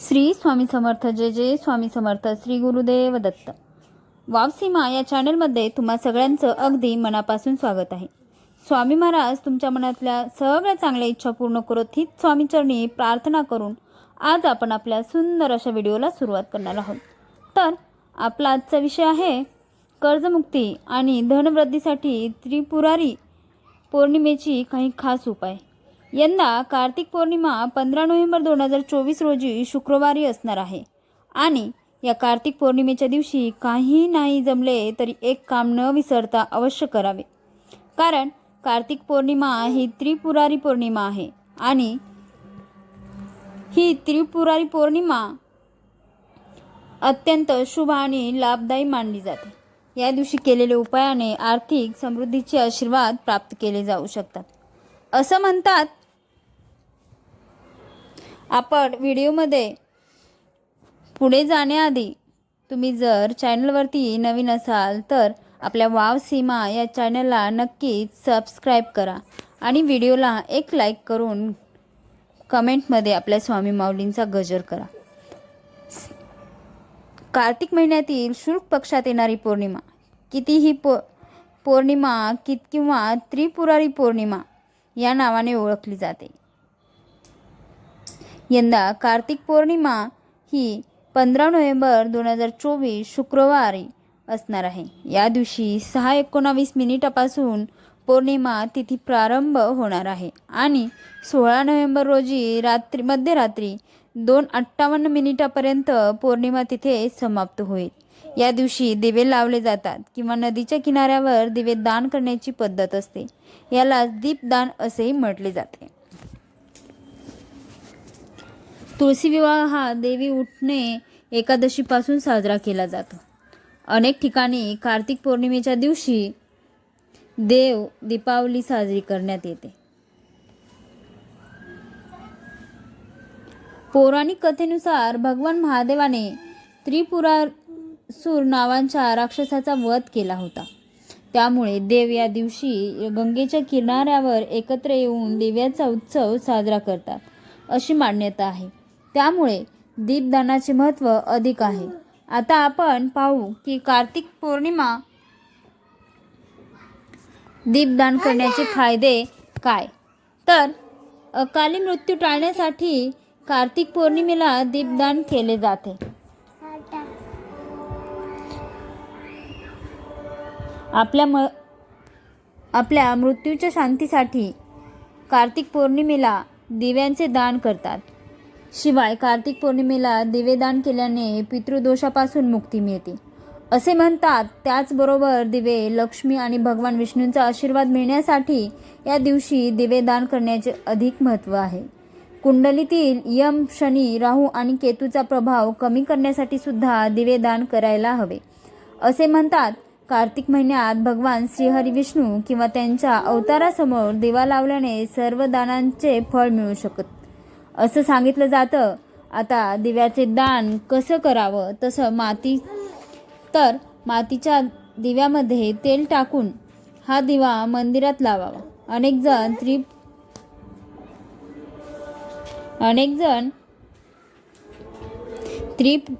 श्री स्वामी समर्थ जय जय स्वामी समर्थ श्री गुरुदेव दत्त. वावसीमा या चॅनलमध्ये तुम्हा सगळ्यांचं अगदी मनापासून स्वागत आहे. स्वामी महाराज तुमच्या मनातल्या सगळ्या चांगल्या इच्छा पूर्ण करत हीच स्वामीचरणी प्रार्थना करून आज आपण आपल्या सुंदर अशा व्हिडिओला सुरुवात करणार आहोत. तर आपला आजचा विषय आहे कर्जमुक्ती आणि धनवृद्धीसाठी त्रिपुरारी पौर्णिमेची काही खास उपाय. यंदा कार्तिक पौर्णिमा पंधरा नोव्हेंबर दोन हजार चोवीस रोजी शुक्रवारी असणार आहे. आणि या कार्तिक पौर्णिमेच्या दिवशी काही नाही जमले तरी एक काम न विसरता अवश्य करावे. कारण कार्तिक पौर्णिमा ही त्रिपुरारी पौर्णिमा आहे आणि ही त्रिपुरारी पौर्णिमा अत्यंत शुभ आणि लाभदायी मानली जाते. या दिवशी केलेल्या उपायाने आर्थिक समृद्धीचे आशीर्वाद प्राप्त केले जाऊ शकतात. असं म्हणतात आपण व्हिडिओमध्ये पुढे जाण्याआधी तुम्ही जर चॅनलवरती नवीन असाल तर आपल्या वाव सीमा या चॅनलला नक्कीच सबस्क्राईब करा आणि व्हिडिओला एक लाईक करून कमेंटमध्ये आपल्या स्वामी माऊलींचा गजर करा. कार्तिक महिन्यातील शुल्क पक्षात येणारी पौर्णिमा कितीही पौ पौर्णिमा कित किंवा त्रिपुरारी पौर्णिमा या नावाने ओळखली जाते. यंदा कार्तिक पौर्णिमा ही पंधरा नोव्हेंबर दोन हजार चोवीस शुक्रवारी असणार आहे. या दिवशी सहा एकोणावीस मिनिटापासून पौर्णिमा तिथी प्रारंभ होणार आहे. आणि सोळा नोव्हेंबर रोजी रात्री मध्यरात्री दोन अठ्ठावन्न मिनिटापर्यंत पौर्णिमा तिथे समाप्त होईल. या दिवशी दिवे लावले जातात किंवा नदीच्या किनाऱ्यावर दिवे दान करण्याची पद्धत असते. याला दीपदान असेही म्हटले जाते. तुळशी विवाह हा देवी उठणे एकादशीपासून साजरा केला जातो. अनेक ठिकाणी कार्तिक पौर्णिमेच्या दिवशी देव दीपावली साजरी करण्यात येते. पौराणिक कथेनुसार भगवान महादेवाने त्रिपुरासूर नावांच्या राक्षसाचा वध केला होता. त्यामुळे देव या दिवशी गंगेच्या किनाऱ्यावर एकत्र येऊन दिव्याचा उत्सव साजरा करतात अशी मान्यता आहे. त्यामुळे दीपदानाचे महत्त्व अधिक आहे. आता आपण पाहू की कार्तिक पौर्णिमा दीपदान करण्याचे फायदे काय? तर अकाली मृत्यू टाळण्यासाठी कार्तिक पौर्णिमेला दीपदान केले जाते. आपल्या म आपल्या मृत्यूच्या शांतीसाठी कार्तिक पौर्णिमेला दिव्यांचे दान करतात. शिवाय कार्तिक पौर्णिमेला दिवेदान केल्याने पितृदोषापासून मुक्ती मिळते. असे म्हणतात त्याचबरोबर दिवे लक्ष्मी आणि भगवान विष्णूंचा आशीर्वाद मिळण्यासाठी या दिवशी दिवेदान करण्याचे अधिक महत्त्व आहे. कुंडलीतील यम शनी राहू आणि केतूचा प्रभाव कमी करण्यासाठी सुद्धा दिवेदान करायला हवे. असे म्हणतात कार्तिक महिन्यात भगवान श्रीहरी विष्णू किंवा त्यांच्या अवतारासमोर दिवा लावल्याने सर्व दानांचे फळ मिळू शकत असं सांगितलं जातं. आता दिव्याचे दान कसं करावं? तसं माती तर मातीच्या दिव्यामध्ये तेल टाकून हा दिवा मंदिरात लावावा. अनेक जण त्रि अनेक जण त्रिपुरारीच्या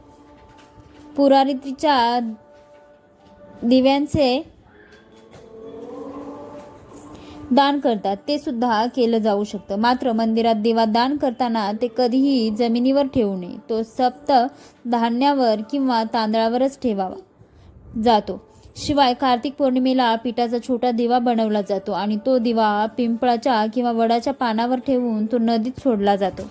दिव्यांचे दान करतात ते सुद्धा केलं जाऊ शकतं. मात्र मंदिरात देवा दान करताना ते कधीही जमिनीवर ठेवू नये. तो सप्त धान्यावर किंवा तांदळावरच ठेवावा जातो. शिवाय कार्तिक पौर्णिमेला पिठाचा छोटा दिवा बनवला जातो आणि तो दिवा पिंपळाच्या किंवा वडाच्या पानावर ठेवून तो नदीत सोडला जातो.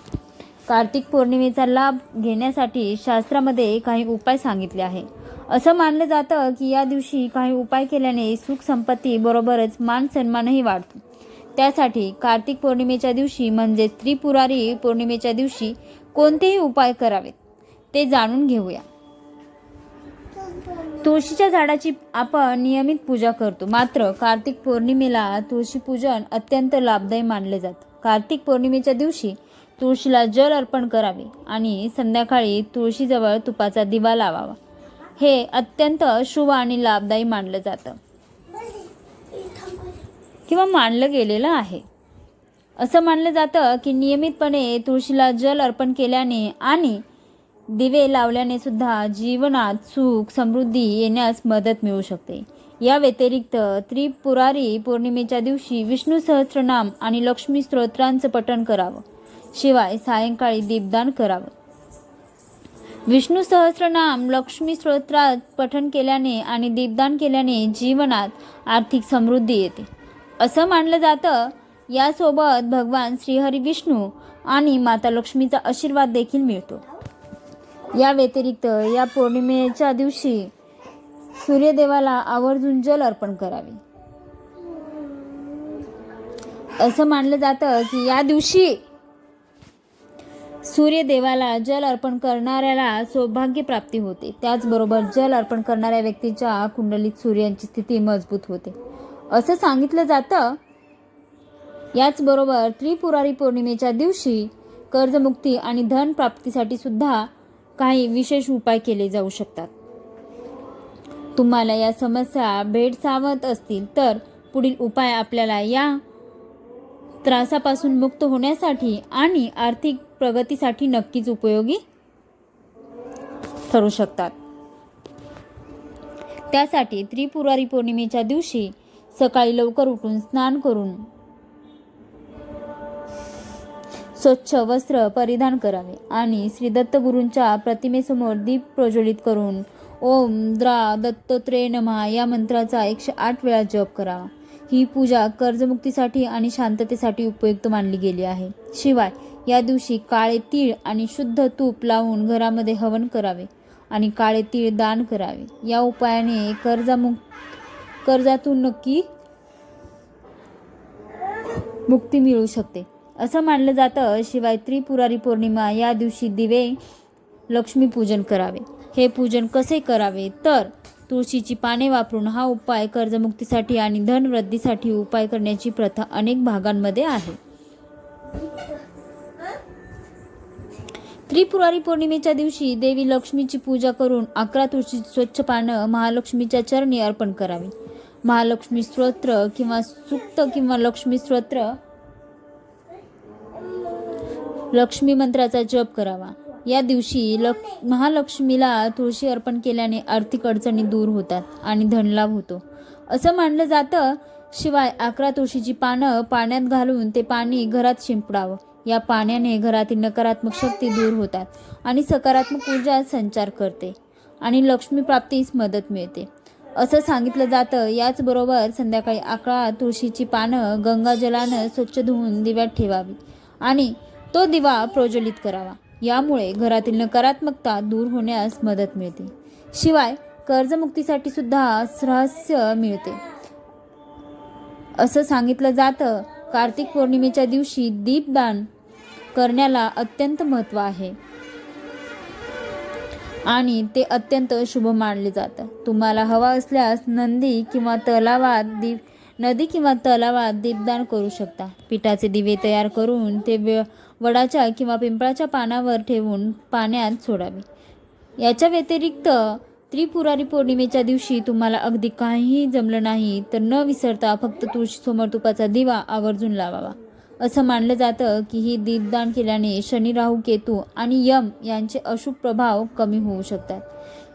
कार्तिक पौर्णिमेचा लाभ घेण्यासाठी शास्त्रामध्ये काही उपाय सांगितले आहे. असं मानलं जातं की या दिवशी काही उपाय केल्याने सुख संपत्ती बरोबरच मान सन्मानही वाढतो. त्यासाठी कार्तिक पौर्णिमेच्या दिवशी म्हणजे त्रिपुरारी पौर्णिमेच्या दिवशी कोणतेही उपाय करावेत ते जाणून घेऊया. तुळशीच्या झाडाची आपण नियमित पूजा करतो. मात्र कार्तिक पौर्णिमेला तुळशी पूजन अत्यंत लाभदायी मानले जातं. कार्तिक पौर्णिमेच्या दिवशी तुळशीला जल अर्पण करावे आणि संध्याकाळी तुळशीजवळ तुपाचा दिवा लावावा. हे अत्यंत शुभ आणि लाभदायी मानलं जातं. किंवा मानलं गेलेलं आहे. असं मानलं जातं की नियमितपणे तुळशीला जल अर्पण केल्याने आणि दिवे लावल्याने सुद्धा जीवनात सुख समृद्धी येण्यास मदत मिळू शकते. या व्यतिरिक्त त्रिपुरारी पौर्णिमेच्या दिवशी विष्णू सहस्रनाम आणि लक्ष्मी स्तोत्रांचं पठण करावं. शिवाय सायंकाळी दीपदान करावं. विष्णू सहस्रनाम लक्ष्मी स्तोत्रात पठण केल्याने आणि दीपदान केल्याने जीवनात आर्थिक समृद्धी येते. असं मानलं जातं. यासोबत भगवान श्रीहरी विष्णू आणि माता लक्ष्मीचा आशीर्वाद देखील मिळतो. या व्यतिरिक्त या पौर्णिमेच्या दिवशी सूर्यदेवाला आवर्जून जल अर्पण करावे. असं मानलं जातं की या दिवशी सूर्यदेवाला जल अर्पण करणाऱ्याला सौभाग्य प्राप्ती होते. त्याचबरोबर जल अर्पण करणाऱ्या व्यक्तीच्या कुंडलीत सूर्यांची स्थिती मजबूत होते. असं सांगितलं जातं. याचबरोबर त्रिपुरारी पौर्णिमेच्या दिवशी कर्जमुक्ती आणि धन प्राप्तीसाठी सुद्धा काही विशेष उपाय केले जाऊ शकतात. तुम्हाला या समस्या भेडसावत असतील तर पुढील उपाय आपल्याला या त्रासापासून मुक्त होण्यासाठी आणि आर्थिक प्रगतीसाठी नक्कीच उपयोगी ठरू शकतात. त्यासाठी त्रिपुरारी पौर्णिमेच्या दिवशी सकाळी लवकर उठून स्नान करून स्वच्छ वस्त्र परिधान करावे आणि श्री दत्तगुरूंच्या प्रतिमेसमोर दीप प्रज्वलित करून ओम द्रा दत्तत्रे नमा या मंत्राचा एकशे आठ वेळा जप करावा ही पूजा कर्जमुक्तीसाठी आणि शांततेसाठी उपयुक्त मानली गेली आहे. शिवाय या दिवशी काळे तीळ आणि शुद्ध तूप लावून घरामध्ये हवन करावे आणि काळे तीळ दान करावे. या उपायाने कर्जामुक्त कर्जातून नक्की मुक्ती मिळू शकते. असं मानलं जातं शिवाय त्रिपुरारी पौर्णिमा या दिवशी दिवे लक्ष्मीपूजन करावे. हे पूजन कसे करावे? तर तुळशीची पाने वापरून हा उपाय कर्जमुक्तीसाठी आणि धनवृद्धीसाठी उपाय करण्याची प्रथा अनेक भागांमध्ये आहे. त्रिपुरारी पौर्णिमेच्या दिवशी देवी लक्ष्मीची पूजा करून अकरा तुळशी स्वच्छ पानं महालक्ष्मीच्या चरणी अर्पण करावी. महालक्ष्मी स्तोत्र किंवा सुक्त किंवा लक्ष्मी स्तोत्र लक्ष्मी मंत्राचा जप करावा. या दिवशी लक्ष महालक्ष्मीला तुळशी अर्पण केल्याने आर्थिक अडचणी दूर होतात आणि धनलाभ होतो. असं मानलं जातं शिवाय अकरा तुळशीची पानं पाण्यात घालून ते पाणी घरात शिंपडावं. या पाण्याने घरातील नकारात्मक शक्ती दूर होतात आणि सकारात्मक ऊर्जा संचार करते आणि लक्ष्मी प्राप्तीस मदत मिळते. असं सांगितलं जातं. याचबरोबर संध्याकाळी अकरा तुळशीची पानं गंगाजलानं स्वच्छ धुवून दिव्यात ठेवावी आणि तो दिवा प्रज्वलित करावा. यामुळे घरातील नकारात्मकता दूर होण्यास मदत मिळते. शिवाय कर्जमुक्तीसाठी सुद्धा रहस्य मिळते. असं सांगितलं जातं. कार्तिक पौर्णिमेच्या दिवशी दीपदान करण्याला अत्यंत महत्त्व आहे. आणि ते अत्यंत शुभ मानले जातं. तुम्हाला हवा असल्यास नंदी किंवा तलावात दीप नदी किंवा तलावात दीपदान करू शकता. पिठाचे दिवे तयार करून ते वडाच्या किंवा पिंपळाच्या पानावर ठेवून पाण्यात सोडावे. याच्या व्यतिरिक्त त्रिपुरारी पौर्णिमेच्या दिवशी तुम्हाला अगदी काहीही जमलं नाही तर न विसरता फक्त तुळशीसमोर तुपाचा दिवा आवर्जून लावावा. असं मानलं जातं की ही दीपदान केल्याने शनी राहू केतू आणि यम यांचे अशुभ प्रभाव कमी होऊ शकतात.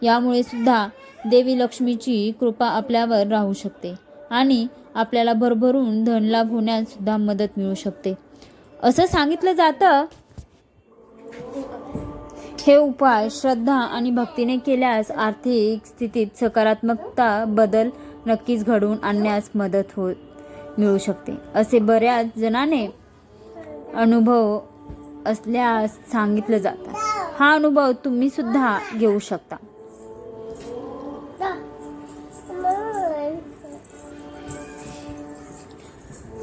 यामुळे सुद्धा देवी लक्ष्मीची कृपा आपल्यावर राहू शकते आणि आपल्याला भरभरून धनलाभ होण्यास सुद्धा मदत मिळू शकते. असं सांगितलं जातं हे उपाय श्रद्धा आणि भक्तीने केल्यास आर्थिक स्थितीत सकारात्मकता बदल नक्कीच घडवून आणण्यास मदत हो मिळू शकते. असे बऱ्याच जणाने अनुभव असल्यास सांगितलं जातं. हा अनुभव तुम्ही सुद्धा घेऊ शकता.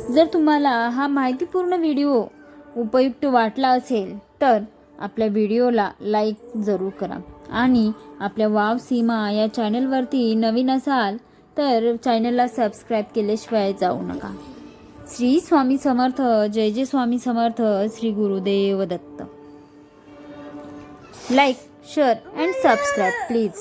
जर तुम्हाला हा माहितीपूर्ण व्हिडिओ उपयुक्त वाटला असेल तर आपल्या व्हिडिओला लाईक जरूर करा. आणि आपल्या वाव सीमा या चॅनलवरती नवीन असाल तर चॅनलला सबस्क्राईब केल्याशिवाय जाऊ नका. श्री स्वामी समर्थ जय जय Swami Samarth Shri Gurudev Datta. Like share and subscribe please.